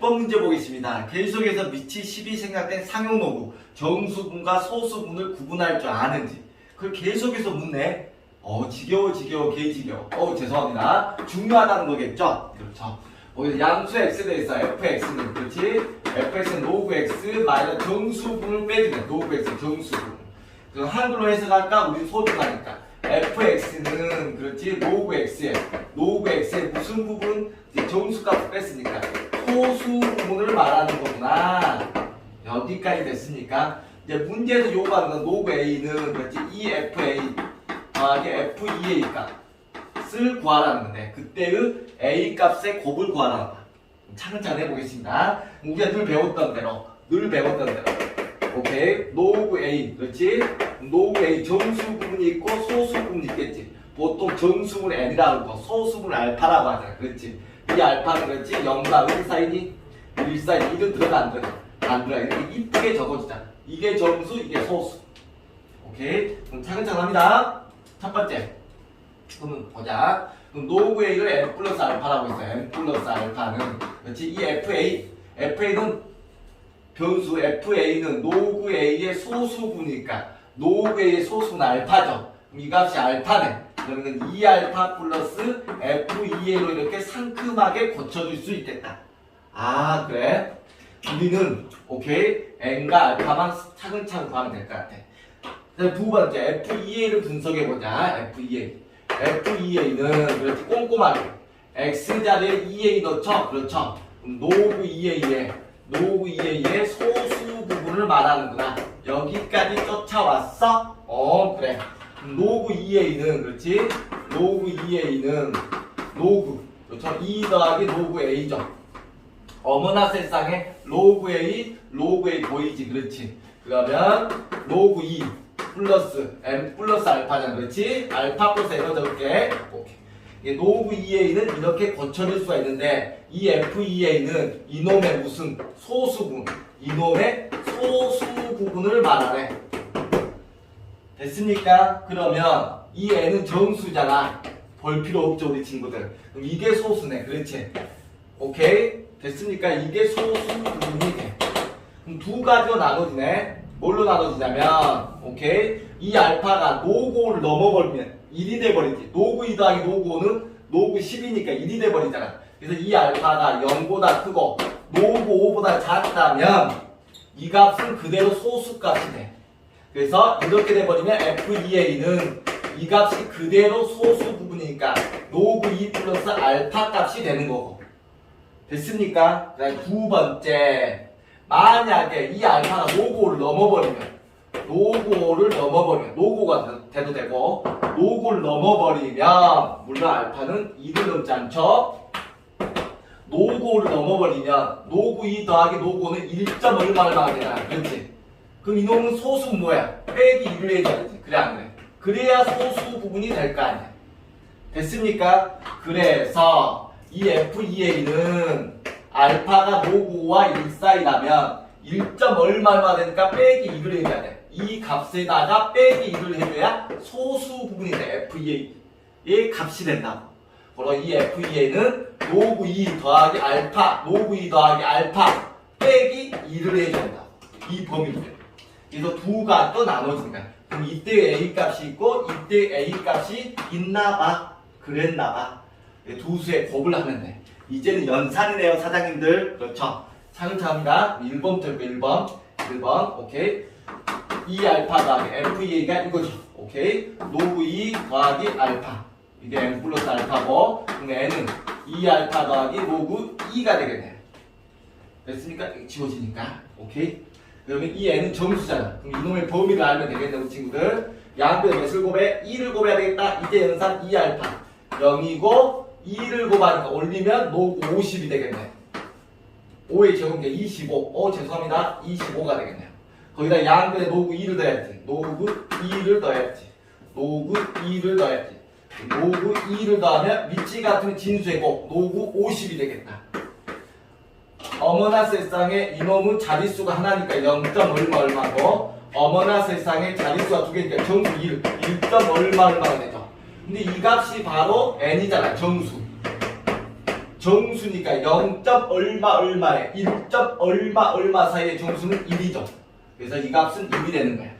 6번 문제 보겠습니다. 계속해서 밑이 10이 생략된 상용노구, 정수분과 소수분을 구분할 줄 아는지. 그걸 계속해서 묻네. 어, 지겨워, 지겨워, 개 지겨워. 어, 죄송합니다. 중요하다는 거겠죠? 그렇죠. 어, 양수 x 돼 있어. fx는. 그렇지? fx는 로그 x 마이너스 정수분을 빼주네. 로그 x 정수분. 그럼 한글로 해석할까? 우리 소중하니까. fx는 그렇지 로그 x에 로그 x의 무슨 부분 정수값을 뺐으니까 소수 부분을 말하는 거구나. 여기까지 됐으니까 이제 문제에서 요구하는 건 로그 a는 그렇지? EFA 더하기 FEA 값을 구하라는 건데 그때의 a 값의 곱을 구하라는 거야. 차근차근 해보겠습니다. 우리가 늘 배웠던 대로 늘 배웠던 대로. 오케이. 노브 A 그렇지? 노브 A 정수 부분이 있고 소수 부분이 있겠지. 보통 정수분 N이라고 하고 소수분 알파라고 하잖아. 그렇지 이 알파는 그렇지 0과 1 사이니 1 사이 1은 들어가 안 들어가 안 들어가. 이렇게 이쁘게 적어주자. 이게 정수 이게 소수. 오케이? 그럼 차근차근 합니다. 첫 번째. 그러면 보자. 그럼 노브 A를 M 플러스 알파라고 있어요. M 플러스 알파는 그렇지? 이 FA FA는 변수 FA는 노그 A의 소수분이니까 노그 A의 소수는 알파죠. 그럼 이 값이 알파네. 그러면 2알파 플러스 FEA로 이렇게 상큼하게 고쳐줄 수 있겠다. 아 그래? 우리는 오케이 N과 알파만 차근차근 구하면 될 것 같아. 두 번째 FEA를 분석해보자. FEA. FEA는 그렇지 꼼꼼하게 X 자리에 EA 넣죠. 그렇죠. 노브 EA에 노브 EA의 소수 부분을 말하는구나. 여기까지 쫓아왔어? 어, 그래. 노브 EA는, 그렇지? 노브 EA는, 노브. 그렇죠? E 더하기 노브 A죠. 어머나 세상에 로그 A, 로그 A 보이지? 그렇지? 그러면 로그 E 플러스 M 플러스 알파잖아. 그렇지? 알파 M을 적을게. 오케이. 이게 노브 EA는 이렇게 고쳐질 수가 있는데 이 FEA는 이놈의 무슨 소수분 이놈의 소수 부분을 말하네 됐습니까? 그러면 이 N은 정수잖아. 볼 필요 없죠 우리 친구들. 그럼 이게 소수네 그렇지? 오케이? 됐습니까? 이게 소수 부분이 돼. 그럼 두 가지로 나눠지네. 뭘로 나눠지냐면 오케이? 이 알파가 노고를 넘어버리면 1이 돼버리지. 노구 2 더하기 노구 5는 노구 10이니까 1이 돼버리잖아. 그래서 이 알파가 0보다 크고 노구 5보다 작다면 이 값은 그대로 소수값이 돼 그래서 이렇게 돼버리면 FEA는 이 값이 그대로 소수 부분이니까 노구 2 플러스 알파 값이 되는 거고. 됐습니까? 두 번째 만약에 이 알파가 노고를 넘어버리면 노고를 넘어버리면 노고가 돼도 되고 노고를 넘어버리면 물론 알파는 2를 넘지 않죠? 노고를 넘어버리면 노구 2 더하기 노고는 1점 얼마 얼마가 되잖아 그렇지 그럼 이놈은 소수 뭐야 빼기 1을 해줘야지 그래 안 그래 그래야 소수 부분이 될 거 아니야 됐습니까 그래서 이 FEA는 알파가 노고와 1 사이라면 1점 얼마 얼마 되니까 빼기 2를 해줘야 돼. 이 값에다가 빼기 2를 해줘야 소수 부분이 돼. FEA의 값이 된다고. 그리고 이 FEA는 노구 2 더하기 알파, 노구 2 더하기 알파 빼기 2를 해줘야 된다. 이 범위를. 그래서 두 가지로 나눠진다. 그럼 이때 A 값이 있고 이때 A 값이 있나 봐. 그랬나 봐. 두 수의 곱을 하면 돼. 이제는 연산이네요, 사장님들. 그렇죠. 차근차근합니다. 1번부터 1번. 1번. 오케이. E 알파 더하기 FEA가 이거죠. 오케이. 노브 E 더하기 알파. 이게 M 플러스 알파고, 그럼 N은 E 알파 더하기 로그 E가 되겠네요. 됐습니까? 지워지니까. 오케이. 그러면 이 N은 정수잖아. 그럼 이놈의 범위를 알면 되겠네, 우리 친구들. 양변 몇을 곱해? 2를 곱해야 되겠다. 이제 연산 E 알파. 0이고, 2를 곱하니까 올리면 노구 50이 되겠네. 5의 제곱계 25. 어, 죄송합니다. 25가 되겠네요. 거기다 양변에 노구 2를 더해야지. 노구 2를 더해야지. 노구 2를 더해야지. 노구 2를 더하면 위치 같은 진수의 곱. 노구 50이 되겠다. 어머나 세상에 이놈은 자릿수가 하나니까 0. 얼마 얼마고 어머나 세상에 자릿수가 두 개니까 정수 1. 1. 얼마 얼마가 되죠. 근데 이 값이 바로 n이잖아. 정수. 정수니까 0. 얼마 얼마에 1. 얼마 얼마 사이의 정수는 1이죠. 그래서 이 값은 1이 되는 거야.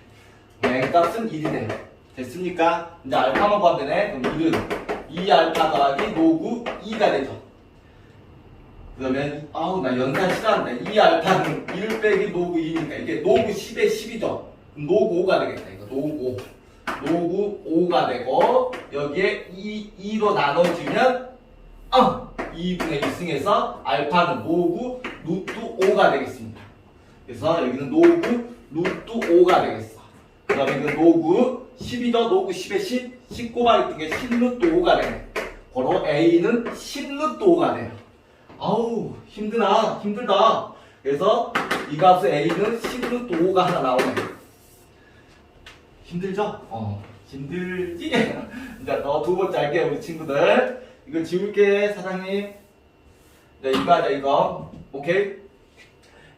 n 값은 1이 돼. 됐습니까? 이제 알파만 구하면 되네. 그럼 1은 2알파 더하기 노구 2가 되죠. 그러면 아우 나 연산 싫어한다. 2알파는 1 빼기 노구 2니까 이게 노구 10에 10이죠. 그럼 노구 5가 되겠다. 이거 노구 5. 노구 5가 되고 여기에 2, 2로 나눠주면 어, 2분의 1승에서 알파는 노구 루트 5가 되겠습니다. 그래서 여기는 노구 루트 5가 되겠어. 그 다음에 이건 노구 10이 더 노구 10에 10, 10 곱하기 게10 루트 5가 되네. 바로 A는 10 루트 5가 돼요. 아우 힘드나 힘들다. 그래서 이 값의 A는 10 루트 5가 하나 나오네. 힘들죠? 어 힘들지? 이제 너두 번째 할게요 우리 친구들. 이거 지울게 사장님. 네 이거 하자 이거. 오케이?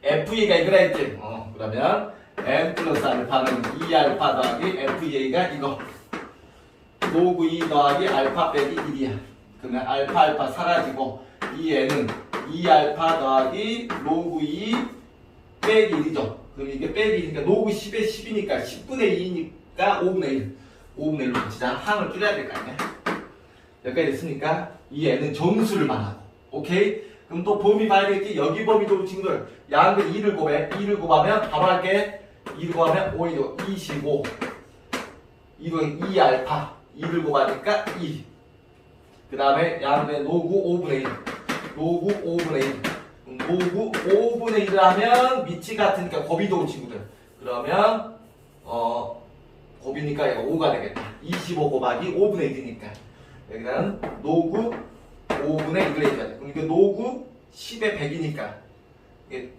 FE가 이거라 했지? 어 그러면 M 플러스 알파는 2알파 더하기 FE가 이거. 노구 2 더하기 알파 빼기 1이야. 그러면 알파 알파 사라지고 이 N은 2알파 더하기 노구 2 빼기 1이죠. 그럼 이게 빼기 1이니까 노구 10에 10이니까 10분의 2니까 5분의 1. 5분의 1로 진짜 항을 줄여야 될 거 아니야? 여기까지 됐으니까 이 N은 정수를 말하고. 오케이? 그럼 또 범위 봐야겠지? 여기 범위도 친구들 양근 2를 곱해. 2를 곱하면 바로 할게. 2를 곱하면 5이죠. 25. 2도 2알파. 2를 곱하니까 2. 그 다음에 양근의 노구 5분의 1. 노구 5분의 1. 그럼 노구 5분의 1을 하면 밑이 같으니까 올 친구들. 그러면 어 곱이니까 얘가 5가 되겠다. 25 곱하기 5분의 1이니까. 여기는 노구 5분의 1을 해줘야 돼. 이거 노구 10의 100이니까. 이게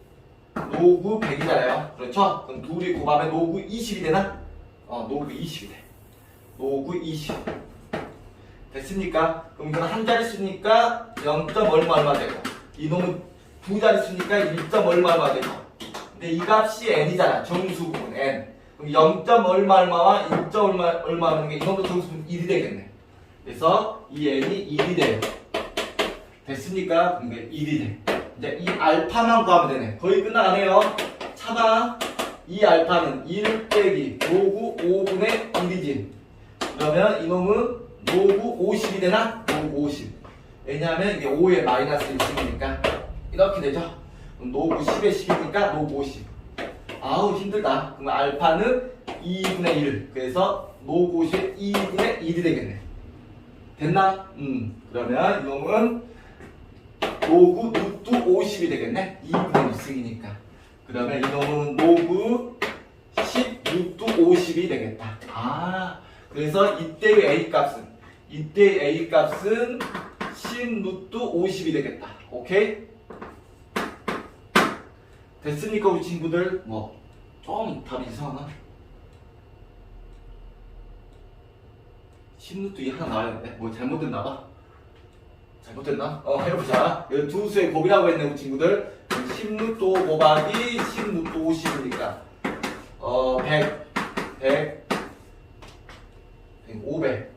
노구 100이잖아요. 그렇죠? 그럼 둘이 곱하면 노구 20이 되나? 어, 노구 20이 돼. 노구 20. 됐습니까? 그럼 이건 한 자리 수니까 0. 얼마 얼마 되고 이놈은 두 자리 수니까 1. 얼마 얼마 되고 근데 이 값이 n이잖아. 정수분 n. 그럼 0. 얼마 얼마와 1. 얼마 얼마 하는 게 이놈도 정수분 1이 되겠네. 그래서 이 n이 1이 돼요. 됐습니까? 그럼 이게 1이 돼. 이제 이 알파만 구하면 되네. 거의 끝나가네요. 차다. 이 알파는 1 빼기 노구 5분의 1이지. 그러면 이놈은 노구 50이 되나? 노구 50. 왜냐하면 이게 5에 마이너스 1승이니까 이렇게 되죠. 노구 10에 10이니까 노구 50. 아우 힘들다. 그럼 알파는 2분의 1. 그래서 노구 50에 2분의 1이 되겠네. 됐나? 음. 그러면 이놈은 노구 루트 50이 되겠네. 2분의 1승이니까. 그러면 이놈은 노구 10 루트 50이 되겠다. 아, 그래서 이때의 A 값은 이때의 A 값은 10 루트 50이 되겠다. 오케이? 됐습니까, 우리 친구들? 뭐, 좀 답이 이상하나? 10 루트 2 하나 나와야겠네. 뭐 잘못됐나 봐. 잘못됐나? 어, 해보자. 여기 두 수의 곱이라고 했네, 우리 친구들. 10 루트 5 곱하기 10 루트 50이니까. 어, 100, 100, 500.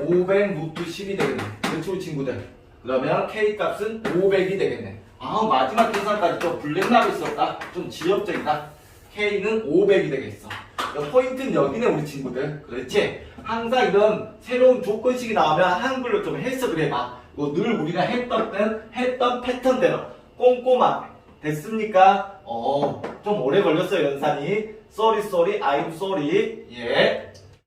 500 루트 10이 되겠네. 그렇죠, 친구들. 그러면 K 값은 500이 되겠네. 아, 마지막 계산까지 좀 블랙나고 있었다. 좀 지엽적이다. K는 500이 되겠어. 포인트는 여기네, 우리 친구들. 그렇지? 항상 이런 새로운 조건식이 나오면 한글로 좀 해석을 해봐. 늘 우리가 했던, 땐 했던 패턴대로 꼼꼼하게. 됐습니까? 어, 좀 오래 걸렸어요, 연산이. Sorry, sorry, I'm sorry. 예.